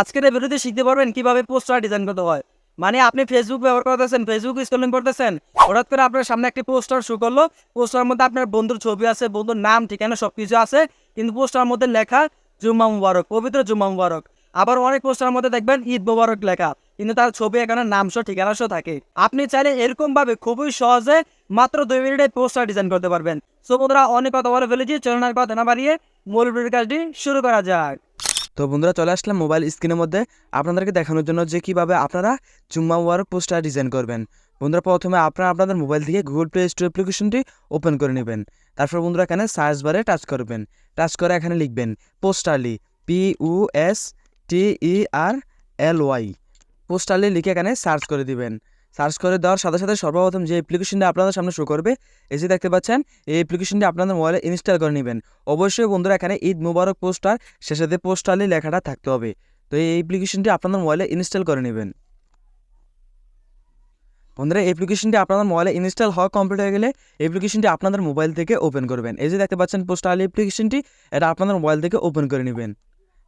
আজকের ভিডিওতে শিখতে পারবেন কীভাবে পোস্টার ডিজাইন করতে হয়। মানে আপনি ফেসবুক ব্যবহার করতেছেন ফেসবুক স্ক্রলিং করতেছেন, হঠাৎ করে আপনার সামনে একটি পোস্টার শো করল। পোস্টারের মধ্যে আপনার বন্ধুর ছবি আছে, বন্ধুর নাম, ঠিকানা সব কিছু আছে, কিন্তু পোস্টারের মধ্যে লেখা, জুম্মা মুবারক পবিত্র জুম্মা মুবারক। আবার অনেক পোস্টারের মধ্যে দেখবেন, ঈদ মুবারক লেখা, কিন্তু তার ছবি, এখানে নাম সহ, ঠিকানা সহ থাকে। আপনি চাইলে এরকম ভাবে খুবই সহজে মাত্র দুই মিনিটে পোস্টার ডিজাইন করতে পারবেন। সো বন্ধুরা, অনেক কথা বলে ফেলেছি চলনার কথা না বাড়িয়ে মূল কাজটি শুরু করা যাক। তো বন্ধুরা চলে আসলাম মোবাইল স্ক্রিনের মধ্যে আপনাদেরকে দেখানোর জন্য যে কীভাবে আপনারা জুম্মা ওয়ার্ক পোস্টার ডিজাইন করবেন। বন্ধুরা প্রথমে আপনারা আপনাদের মোবাইল থেকে গুগল প্লে স্টোর অ্যাপ্লিকেশনটি ওপেন করে নেবেন। তারপর বন্ধুরা এখানে সার্চ বারে টাচ করবেন। টাচ করে এখানে লিখবেন Posterly P U S T E R L Y Posterly লিখে এখানে সার্চ করে দিবেন। সার্চ করে দেওয়ার সাথে সাথে সর্বপ্রথম যে অ্যাপ্লিকেশনটি আপনাদের সামনে শো করবে, এই যে দেখতে পাচ্ছেন, এই অ্যাপ্লিকেশনটি আপনাদের মোবাইলে ইনস্টল করে নেবেন। অবশ্যই বন্ধুরা, এখানে ঈদ মুবারক পোস্টার শেষেতে পোস্টারলি লেখাটা থাকতে হবে। তো এই অ্যাপ্লিকেশনটি আপনাদের মোবাইলে ইনস্টল করে নেবেন। বন্ধুরা অ্যাপ্লিকেশনটি আপনাদের মোবাইলে ইনস্টল হওয়া কমপ্লিট হয়ে গেলে অ্যাপ্লিকেশনটি আপনাদের মোবাইল থেকে ওপেন করবেন। এই যে দেখতে পাচ্ছেন পোস্টাল অ্যাপ্লিকেশনটি এটা আপনাদের মোবাইল থেকে ওপেন করে নেবেন।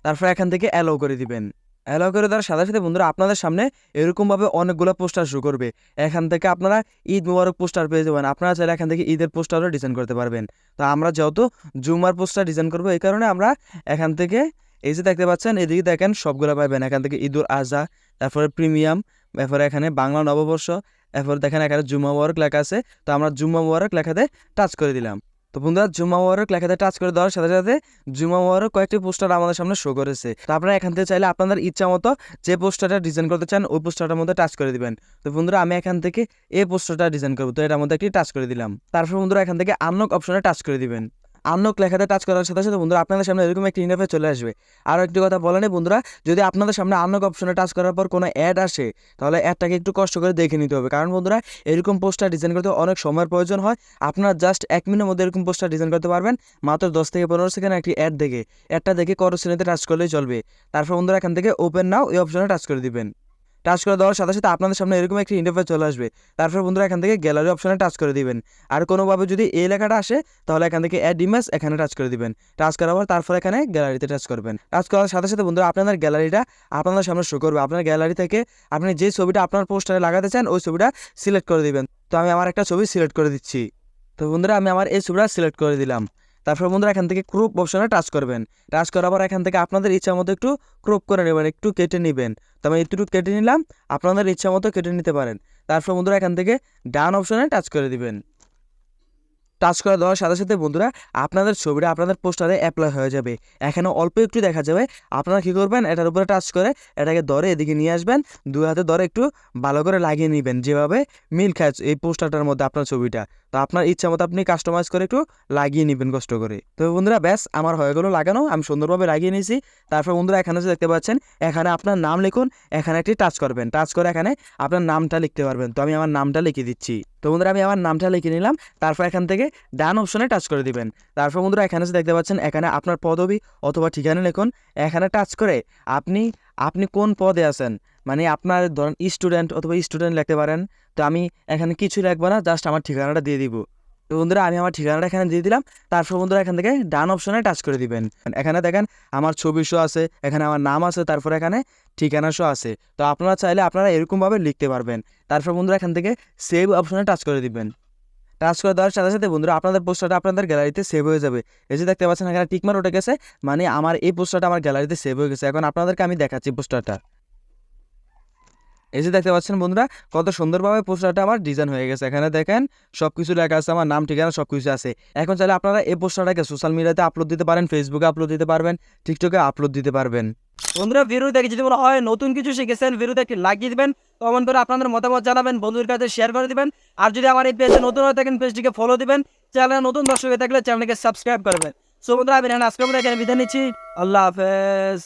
তারপর এখান থেকে অ্যালাউ করে দিবেন। অ্যালাউ করে দেওয়ার সাথে সাথে বন্ধুরা আপনাদের সামনে এরকমভাবে অনেকগুলো পোস্টার শুরু করবে। এখান থেকে আপনারা ঈদ মুবারক পোস্টার পেয়ে যাবেন। আপনারা চাইলে এখান থেকে ঈদের পোস্টারও ডিজাইন করতে পারবেন। তো আমরা যেহেতু জুমার পোস্টার ডিজাইন করব, এই কারণে আমরা এখান থেকে এই যে দেখতে পাচ্ছেন, এদিকে দেখেন সবগুলো পাবেন এখান থেকে ঈদুল আজহা, তারপরে প্রিমিয়াম, এরপরে এখানে বাংলা নববর্ষ, এরপর দেখেন এখানে জুম্মা মোবারক লেখা আছে। তো আমরা জুম্মা মোবারক লেখাতে টাচ করে দিলাম। তো বন্ধুরা জুমা মোবারক লেখাতে টাচ করে দেওয়ার সাথে সাথে জুমা মোবারক কয়েকটি পোস্টার আমাদের সামনে শো করেছে। তো আপনারা এখান থেকে চাইলে আপনাদের ইচ্ছা মতো যে পোস্টারটা ডিজাইন করতে চান, ওই পোস্টারটার মধ্যে টাচ করে দিবেন। তো বন্ধুরা, আমি এখান থেকে এই পোস্টারটা ডিজাইন করব। তো এটার মধ্যে একটি টাচ করে দিলাম। তারপর বন্ধুরা, এখান থেকে আনলক অপশনে টাচ করে দিবেন। আনলক লেখাতে টাচ করার সাথে সাথে বন্ধুরা আপনাদের সামনে এরকম একটি ইন্টারফেস চলে আসবে। আর একটি কথা বলে নেই বন্ধুরা, যদি আপনাদের সামনে আনলক অপশনে টাচ করার পর কোনো অ্যাড আসে, তাহলে অ্যাডটাকে একটু কষ্ট করে দেখে নিতে হবে। কারণ বন্ধুরা, এরকম পোস্টার ডিজাইন করতে অনেক সময়ের প্রয়োজন হয়। আপনারা জাস্ট এক মিনিটের মধ্যে এরকম পোস্টার ডিজাইন করতে পারবেন। মাত্র দশ থেকে পনেরো সেকেন্ড একটি অ্যাড দেখে। অ্যাডটা দেখে করো শ্রেণীতে টাচ করলেই চলবে। তারপর বন্ধুরা এখান থেকে ওপেন নাও এই অপশনে টাচ করে দিবেন। টাচ করে দেওয়ার সাথে সাথে আপনাদের সামনে এরকম একটি ইন্টারফেস চলে আসবে। তারপর বন্ধুরা এখান থেকে গ্যালারি অপশনে টাচ করে দিবেন। আর কোনোভাবে যদি এই লেখাটা আসে, তাহলে এখান থেকে অ্যাড ইমেজ এখানে টাচ করে দিবেন। টাচ করার পর তারপর এখানে গ্যালারিতে টাচ করবেন। টাচ করার সাথে সাথে বন্ধুরা আপনাদের গ্যালারিটা আপনাদের সামনে শো করবে। আপনার গ্যালারি থেকে আপনি যে ছবিটা আপনার পোস্টারে লাগাতে চান, ওই ছবিটা সিলেক্ট করে দিবেন। তো আমি আমার একটা ছবি সিলেক্ট করে দিচ্ছি। তো বন্ধুরা আমি আমার এই ছবিটা সিলেক্ট করে দিলাম। তারপর বন্ধুরা এখান থেকে ক্রুপ অপশনে টাচ করবেন। টাচ করার পর এখান থেকে আপনাদের ইচ্ছা মতো একটু ক্রপ করে নেবেন, একটু কেটে নেবেন। তো আমি একটু কেটে নিলাম, আপনাদের ইচ্ছা মতো কেটে নিতে পারেন। তারপর বন্ধুরা এখান থেকে ডান অপশনে টাচ করে দিবেন। টাচ করে দেওয়ার সাথে সাথে বন্ধুরা আপনাদের ছবিটা আপনাদের পোস্টারে অ্যাপ্লাই হয়ে যাবে। এখানে অল্প একটু দেখা যাবে। আপনারা কী করবেন? এটার উপরে টাচ করে এটাকে ধরে এদিকে নিয়ে আসবেন। দুই হাতে ধরে একটু ভালো করে লাগিয়ে নেবেন। যেভাবে মিল খায় এই পোস্টারটার মধ্যে আপনার ছবিটা। তো আপনার ইচ্ছা মতো আপনি কাস্টমাইজ করে একটু লাগিয়ে নেবেন কষ্ট করে। তো বন্ধুরা, ব্যাস, আমার হয়ে গেলো লাগানো, আমি সুন্দরভাবে লাগিয়ে নিয়েছি। তারপর বন্ধুরা, এখানে যে দেখতে পাচ্ছেন, এখানে আপনার নাম লিখুন, এখানে একটি টাচ করবেন। টাচ করে এখানে আপনার নামটা লিখতে পারবেন। তো আমি আমার নামটা লিখে দিচ্ছি। তো বন্ধুরা, আমি আমার নামটা লিখে নিলাম, তারপর এখান থেকে ডান অপশনে টাচ করে দিবেন। তারপর বন্ধুরা, এখানে যে দেখতে পাচ্ছেন, এখানে আপনার পদবি অথবা ঠিকানা লিখুন। এখানে টাচ করে আপনি আপনি কোন পদে আছেন? মানে আপনার ধরেন স্টুডেন্ট অথবা স্টুডেন্ট লিখতে পারেন। তো আমি এখানে কিছু লিখব না জাস্ট আমার ঠিকানাটা দিয়ে দিব। তো বন্ধুরা, আমি আমার ঠিকানাটা এখানে দিয়ে দিলাম। তারপর বন্ধুরা এখান থেকে ডান অপশনে টাচ করে দিবেন। এখানে দেখেন আমার ছবি শো আছে, এখানে আমার নাম আছে, তারপর এখানে ঠিকানা শো আছে। তো আপনারা চাইলে আপনারা এরকমভাবে লিখতে পারবেন। তারপর বন্ধুরা এখান থেকে সেভ অপশনে টাচ করে দিবেন। টাচ করে দেওয়ার সাথে সাথে বন্ধুরা আপনাদের পোস্টারটা আপনাদের গ্যালারিতে সেভ হয়ে যাবে। এসে দেখতে পাচ্ছেন, এখানে টিকমার উঠে গেছে। মানে আমার এই পোস্টারটা আমার গ্যালারিতে সেভ হয়ে গেছে। এখন আপনাদেরকে আমি দেখাচ্ছি পোস্টারটা। এই যে দেখতে পাচ্ছেন বন্ধুরা, কত সুন্দরভাবে পোস্টারটা আমার ডিজাইন হয়ে গেছে। এখানে দেখেন সব কিছু লেখা আছে, আমার নাম, ঠিকানা সব কিছু আছে। এখন চাইলে আপনারা এই পোস্টারটাকে সোশ্যাল মিডিয়াতে আপলোড দিতে পারেন ফেসবুকে আপলোড দিতে পারবেন টিকটকে আপলোড দিতে পারবেন। বন্ধুরা ভিডিও দেখে যদি মনে হয় নতুন কিছু শিখেছেন ভিডিওতে একটি লাইক দিয়ে দিবেন কমেন্ট করে আপনাদের মতামত জানাবেন, বন্ধুদের কাছে শেয়ার করে দিবেন। আর যদি আমার এই পেজে নতুন হয়ে থাকেন পেজটিকে ফলো দিবেন চ্যানেলে নতুন দর্শক হয়ে থাকলে চ্যানেলকে সাবস্ক্রাইব করবেন সো বন্ধুরা, আমি আজকে আমরা এখানে বিদায় নিচ্ছি। আল্লাহ হাফেজ।